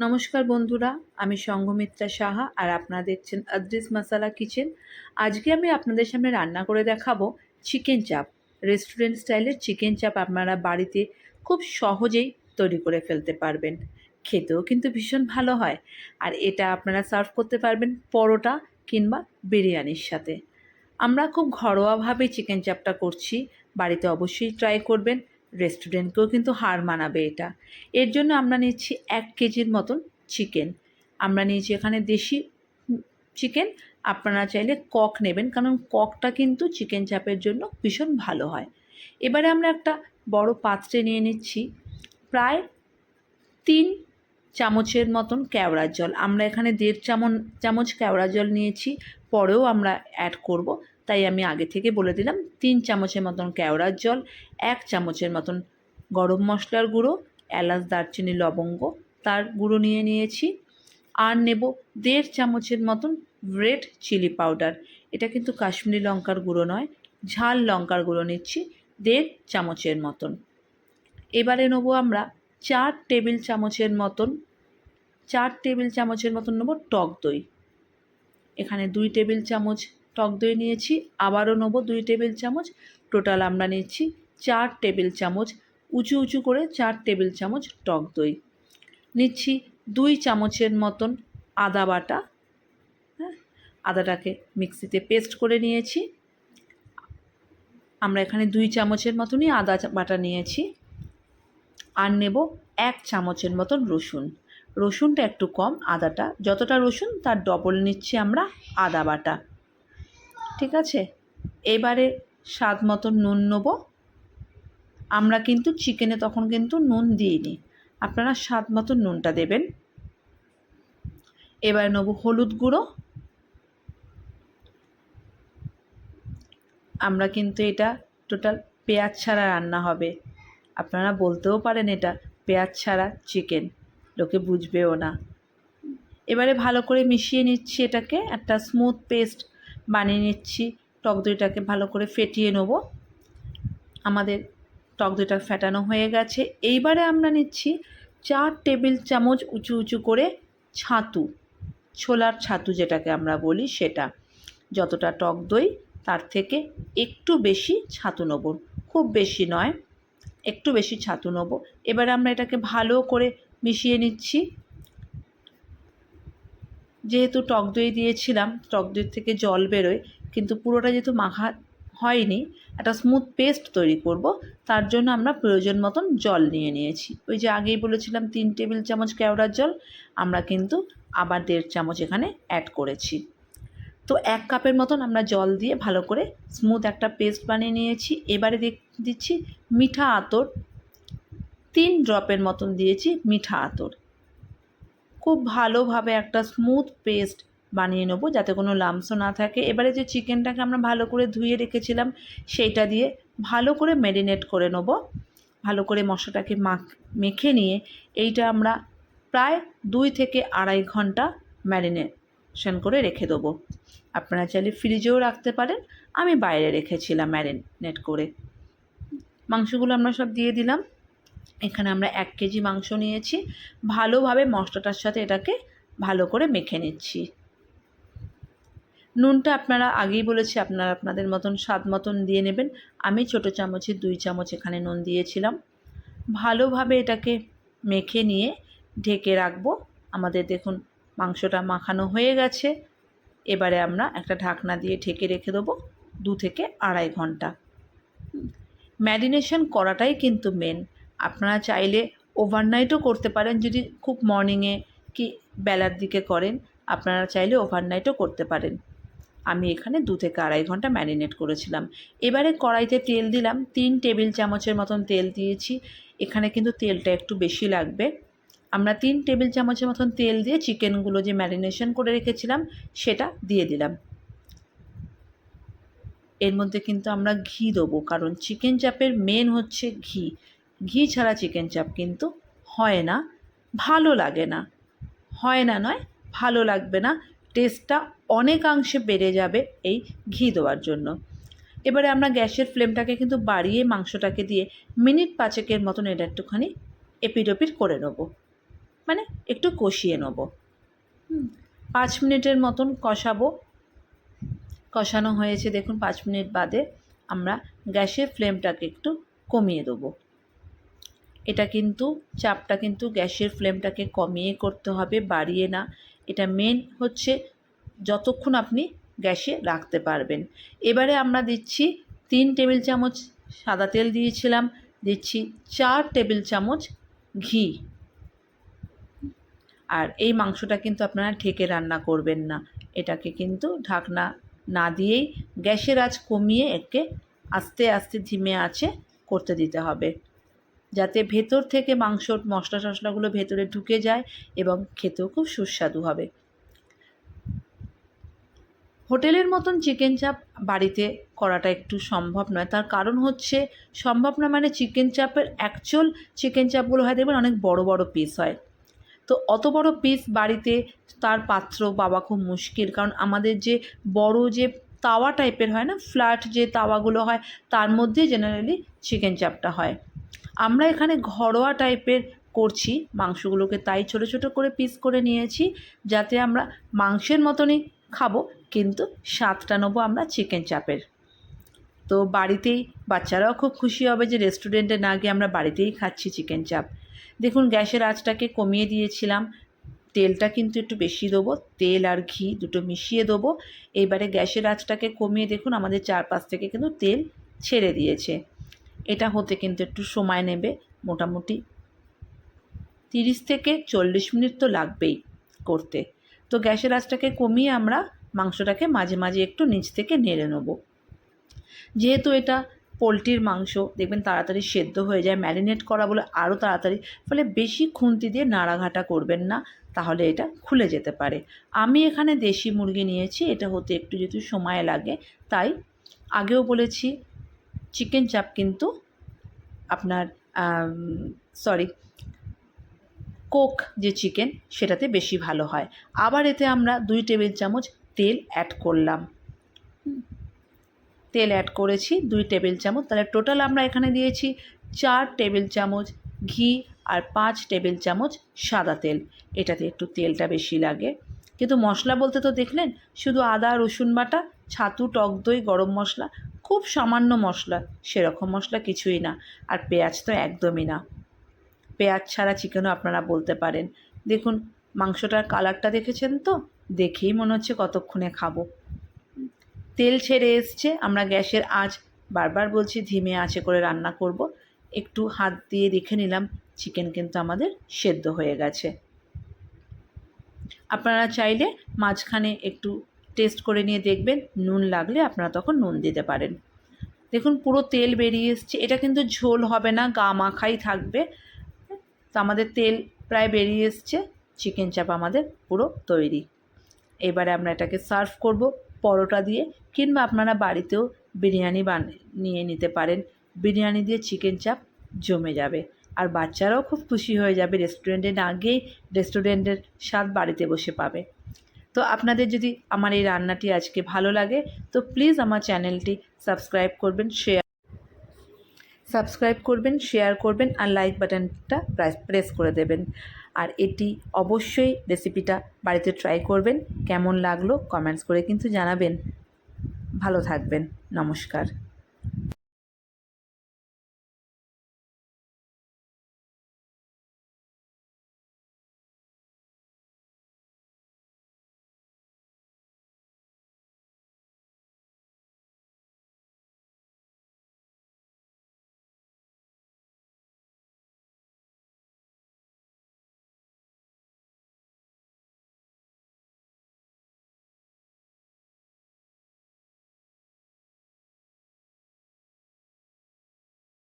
নমস্কার বন্ধুরা, আমি সঙ্ঘমিত্রা সাহা আর আপনারা দেখছেন আদ্রিস মশালা কিচেন। আজকে আমি আপনাদের সামনে রান্না করে দেখাবো চিকেন চাপ। রেস্টুরেন্ট স্টাইলের চিকেন চাপ আপনারা বাড়িতে খুব সহজেই তৈরি করে ফেলতে পারবেন। খেতেও কিন্তু ভীষণ ভালো হয় আর এটা আপনারা সার্ভ করতে পারবেন পরোটা কিংবা বিরিয়ানির সাথে। আমরা খুব ঘরোয়াভাবে চিকেন চাপটা করছি, বাড়িতে অবশ্যই ট্রাই করবেন। রেস্টুরেন্টকেও কিন্তু হার মানাবে এটা। এর জন্য আমরা নিচ্ছি এক কেজির মতন চিকেন। আমরা নিয়েছি এখানে দেশি চিকেন। আপনারা চাইলে কক নেবেন, কারণ ককটা কিন্তু চিকেন চাপের জন্য ভীষণ ভালো হয়। এবারে আমরা একটা বড় পাত্রে নিয়ে নিচ্ছি প্রায় তিন চামচের মতন কেওড়ার জল। আমরা এখানে দেড় চামচ চামচ কেওড়া জল নিয়েছি, পরেও আমরা অ্যাড করব। তাই আমি আগে থেকে বলে দিলাম, তিন চামচের মতন কেওড়ার জল, এক চামচের মতন গরম মশলার গুঁড়ো, এলাচ, দারচিনি, লবঙ্গ তার গুঁড়ো নিয়ে নিয়েছি। আর নেব দেড় চামচের মতন রেড চিলি পাউডার এটা কিন্তু কাশ্মীরি লঙ্কার গুঁড়ো নয়, ঝাল লঙ্কার গুঁড়ো নিচ্ছি, দেড় চামচের মতন। এবারে নেব আমরা চার টেবিল চামচের মতন, চার টেবিল চামচের মতন নেব টক দই। এখানে দুই টেবিল চামচ টক দই নিয়েছি, আবারও নেব দুই টেবিল চামচ। টোটাল আমরা নিচ্ছি চার টেবিল চামচ, উঁচু উঁচু করে চার টেবিল চামচ টক দই। নিচ্ছি দুই চামচের মতন আদা বাটা হ্যাঁ আদাটাকে মিক্সিতে পেস্ট করে নিয়েছি। আমরা এখানে দুই চামচের মতনই আদা বাটা নিয়েছি। আর নেব এক চামচের মতন রসুন। রসুনটা একটু কম, আদাটা, যতটা রসুন তার ডবল নিচ্ছি আমরা আদা বাটা। ঠিক আছে? এবারে স্বাদ মতন নুন নেব। আমরা কিন্তু চিকেনে তখন কিন্তু নুন দিইনি। আপনারা স্বাদ মতো নুনটা দেবেন। এবার নেব হলুদ গুঁড়ো। আমরা কিন্তু এটা টোটাল পেঁয়াজ ছাড়া রান্না হবে। আপনারা বলতেও পারেন এটা পেঁয়াজ ছাড়া চিকেন। লোকে বুঝবেও না। এবারে ভালো করে মিশিয়ে নিচ্ছি এটাকে। একটা স্মুথ পেস্ট বানিয়ে নিচ্ছি। টক দইটাকে ভালো করে ফেটিয়ে নেব। আমাদের টক দইটা ফেটানো হয়ে গেছে। এইবারে আমরা নিচ্ছি চার টেবিল চামচ উঁচু উঁচু করে ছাতু, ছোলার ছাতু যেটাকে আমরা বলি সেটা। যতটা টক দই, তার থেকে একটু বেশি ছাতু নেব। খুব বেশি নয়, একটু বেশি ছাতু নেব। এবারে আমরা এটাকে ভালো করে মিশিয়ে নিচ্ছি। যেহেতু টক দই দিয়েছিলাম, টক দই থেকে জল বেরোয়, কিন্তু পুরোটা যেহেতু মাখা হয়নি, একটা স্মুথ পেস্ট তৈরি করব, তার জন্য আমরা প্রয়োজন মতন জল নিয়ে নিয়েছি। ওই যে আগেই বলেছিলাম তিন টেবিল চামচ কেওড়ার জল, আমরা কিন্তু আবার দেড় চামচ এখানে অ্যাড করেছি। তো এক কাপের মতন আমরা জল দিয়ে ভালো করে স্মুথ একটা পেস্ট বানিয়ে নিয়েছি। এবারে দেখ, দিচ্ছি মিঠা আতর, তিন ড্রপের মতন দিয়েছি মিঠা আতর। খুব ভালোভাবে একটা স্মুথ পেস্ট বানিয়ে নেব, যাতে কোনো লামসও না থাকে। এবারে যে চিকেনটাকে আমরা ভালো করে ধুয়ে রেখেছিলাম, সেইটা দিয়ে ভালো করে ম্যারিনেট করে নেব। ভালো করে মশলাটাকে মাখ, মেখে নিয়ে এইটা আমরা প্রায় দুই থেকে আড়াই ঘণ্টা ম্যারিনেশন করে রেখে দেবো। আপনারা চাইলে ফ্রিজেও রাখতে পারেন, আমি বাইরে রেখেছিলাম ম্যারিনেট করে। মাংসগুলো আমরা সব দিয়ে দিলাম। এখানে আমরা এক কেজি মাংস নিয়েছি। ভালোভাবে মশলাটার সাথে এটাকে ভালো করে মেখে নিচ্ছি। নুনটা আপনারা আগেই বলেছি, আপনারা আপনাদের মতন স্বাদ মতন দিয়ে নেবেন। আমি ছোটো চামচে, দুই চামচ এখানে নুন দিয়েছিলাম। ভালোভাবে এটাকে মেখে নিয়ে ঢেকে রাখব। আমাদের দেখুন, মাংসটা মাখানো হয়ে গেছে। এবারে আমরা একটা ঢাকনা দিয়ে ঢেকে রেখে দেবো দু থেকে আড়াই ঘণ্টা। ম্যারিনেশন করাটাই কিন্তু মেন। আপনারা চাইলে ওভারনাইটও করতে পারেন, যদি খুব মর্নিংয়ে কি বেলার দিকে করেন, আপনারা চাইলে ওভারনাইটও করতে পারেন। আমি এখানে দু থেকে আড়াই ঘণ্টা ম্যারিনেট করেছিলাম। এবারে কড়াইতে তেল দিলাম, তিন টেবিল চামচের মতন তেল দিয়েছি। এখানে কিন্তু তেলটা একটু বেশি লাগবে। আমরা তিন টেবিল চামচের মতন তেল দিয়ে চিকেনগুলো যে ম্যারিনেশন করে রেখেছিলাম, সেটা দিয়ে দিলাম। এর মধ্যে কিন্তু আমরা ঘি দেবো, কারণ চিকেন চাপের মেন হচ্ছে ঘি। ঘি ছাড়া চিকেন চাপ কিন্তু হয় না, ভালো লাগে না। হয় না নয়, ভালো লাগবে না। টেস্টটা অনেকাংশে বেড়ে যাবে এই ঘি দেওয়ার জন্য। এবারে আমরা গ্যাসের ফ্লেমটাকে কিন্তু বাড়িয়ে মাংসটাকে দিয়ে মিনিট পাঁচেকের মতন এটা একটুখানি এপিড ওপিড করে নেব। মানে একটু কষিয়ে নেব। পাঁচ মিনিটের মতন কষাবো। কষানো হয়েছে দেখুন, পাঁচ মিনিট বাদে আমরা গ্যাসের ফ্লেমটাকে একটু কমিয়ে দেবো। এটা কিন্তু চাপটা কিন্তু গ্যাসের ফ্লেমটাকে কমিয়ে করতে হবে, বাড়িয়ে না। এটা মেন হচ্ছে যতক্ষণ আপনি গ্যাসে রাখতে পারবেন। এবারে আমরা দিচ্ছি তিন টেবিল চামচ সাদা তেল দিয়েছিলাম, দিচ্ছি চার টেবিল চামচ ঘি। আর এই মাংসটা কিন্তু আপনারা ঢেকে রান্না করবেন না। এটাকে কিন্তু ঢাকনা না দিয়েই গ্যাসের আঁচ কমিয়ে একে আস্তে আস্তে ধিমে আছে করতে দিতে হবে। যাতে ভেতর থেকে মাংসর মশলা টশলাগুলো ভেতরে ঢুকে যায় এবং খেতেও খুব সুস্বাদু হবে। হোটেলের মতন চিকেন চাপ বাড়িতে করাটা একটু সম্ভব নয়। তার কারণ হচ্ছে, সম্ভব না মানে চিকেন চাপের অ্যাকচুয়াল চিকেন চাপগুলো হয় দেখবেন অনেক বড় বড় পিস হয়। তো অত বড় পিস বাড়িতে তার পাত্র বাবা খুব মুশকিল। কারণ আমাদের যে বড় যে তাওয়া টাইপের হয় না ফ্ল্যাট যে তাওয়াগুলো হয়, তার মধ্যে জেনারেলি চিকেন চাপটা হয়। আমরা এখানে ঘরোয়া টাইপের করছি, মাংসগুলোকে তাই ছোট ছোট করে পিস করে নিয়েছি, যাতে আমরা মাংসের মতনই খাব, কিন্তু স্বাদটা নেব আমরা চিকেন চাপের। তো বাড়িতেই বাচ্চারাও খুব খুশি হবে যে রেস্টুরেন্টে না গিয়ে আমরা বাড়িতেই খাচ্ছি চিকেন চাপ দেখুন, গ্যাসের আঁচটাকে কমিয়ে দিয়েছিলাম। তেলটা কিন্তু একটু বেশি দেবো, তেল আর ঘি দুটো মিশিয়ে দেবো। এবারে গ্যাসের আঁচটাকে কমিয়ে দেখুন, আমাদের চারপাশ থেকে কিন্তু তেল ছেড়ে দিয়েছে। এটা হতে কিন্তু একটু সময় নেবে, মোটামুটি। তিরিশ থেকে চল্লিশ মিনিট তো লাগবেই করতে। তো গ্যাসের আঁচটাকে কমিয়ে আমরা মাংসটাকে মাঝে মাঝে একটু নিচ থেকে নেড়ে নেব। যেহেতু এটা পোলট্রির মাংস, দেখবেন তাড়াতাড়ি সেদ্ধ হয়ে যায়, ম্যারিনেট করা বলে আরও তাড়াতাড়ি, ফলে বেশি খুন্তি দিয়ে নাড়াঘাটা করবেন না, তাহলে এটা খুলে যেতে পারে। আমি এখানে দেশি মুরগি নিয়েছি, এটা হতে একটু যেহেতু সময় লাগে, তাই আগেও বলেছি চিকেন চাপ কিন্তু আপনার সরি কোক যে চিকেন সেটাতে বেশি ভালো হয়। আবার এতে আমরা দুই টেবিল চামচ তেল অ্যাড করলাম। তেল অ্যাড করেছি দুই টেবিল চামচ। তাহলে টোটাল আমরা এখানে দিয়েছি চার টেবিল চামচ ঘি আর পাঁচ টেবিল চামচ সাদা তেল। এটাতে একটু তেলটা বেশি লাগে। কিন্তু মশলা বলতে তো দেখলেন, শুধু আদা, রসুন বাটা, ছাতু, টক দই, গরম মশলা খুব সামান্য মশলা, সেরকম মশলা কিছুই না, আর পেঁয়াজ তো একদমই না। পেঁয়াজ ছাড়া চিকেনও আপনারা বলতে পারেন। দেখুন, মাংসটার কালারটা দেখেছেন তো? দেখেই মনে হচ্ছে কতক্ষণে খাব। তেল ছেড়ে এসছে, আমরা গ্যাসের আঁচ বারবার বলছি ধিমে আঁচে করে রান্না করব। একটু হাত দিয়ে দেখে নিলাম, চিকেন কিন্তু আমাদের সেদ্ধ হয়ে গেছে। আপনারা চাইলে মাঝখানে একটু টেস্ট করে নিয়ে দেখবেন, নুন লাগলে আপনারা তখন নুন দিতে পারেন। দেখুন পুরো তেল বেরিয়ে এসছে, এটা কিন্তু ঝোল হবে না, গা মাখাই থাকবে। তো আমাদের তেল প্রায় বেরিয়ে এসছে, চিকেন চাপ আমাদের পুরো তৈরি। এবারে আমরা এটাকে সার্ভ করব পরোটা দিয়ে, কিংবা আপনারা বাড়িতেও বিরিয়ানি বান, নিয়ে নিতে পারেন। বিরিয়ানি দিয়ে চিকেন চাপ জমে যাবে। আর বাচ্চারাও খুব খুশি হয়ে যাবে, রেস্টুরেন্টে না গিয়েই রেস্টুরেন্টের স্বাদ বাড়িতে বসে পাবে। তো আপনাদের যদি আমার এই রান্নাটি আজকে ভালো লাগে, তো প্লিজ আমার চ্যানেলটি সাবস্ক্রাইব করবেন শেয়ার সাবস্ক্রাইব করবেন শেয়ার করবেন আর লাইক বাটনটা প্রেস করে দেবেন। আর এটি অবশ্যই রেসিপিটা বাড়িতে ট্রাই করবেন, কেমন লাগল কমেন্টস করে কিন্তু জানাবেন। ভালো থাকবেন, নমস্কার।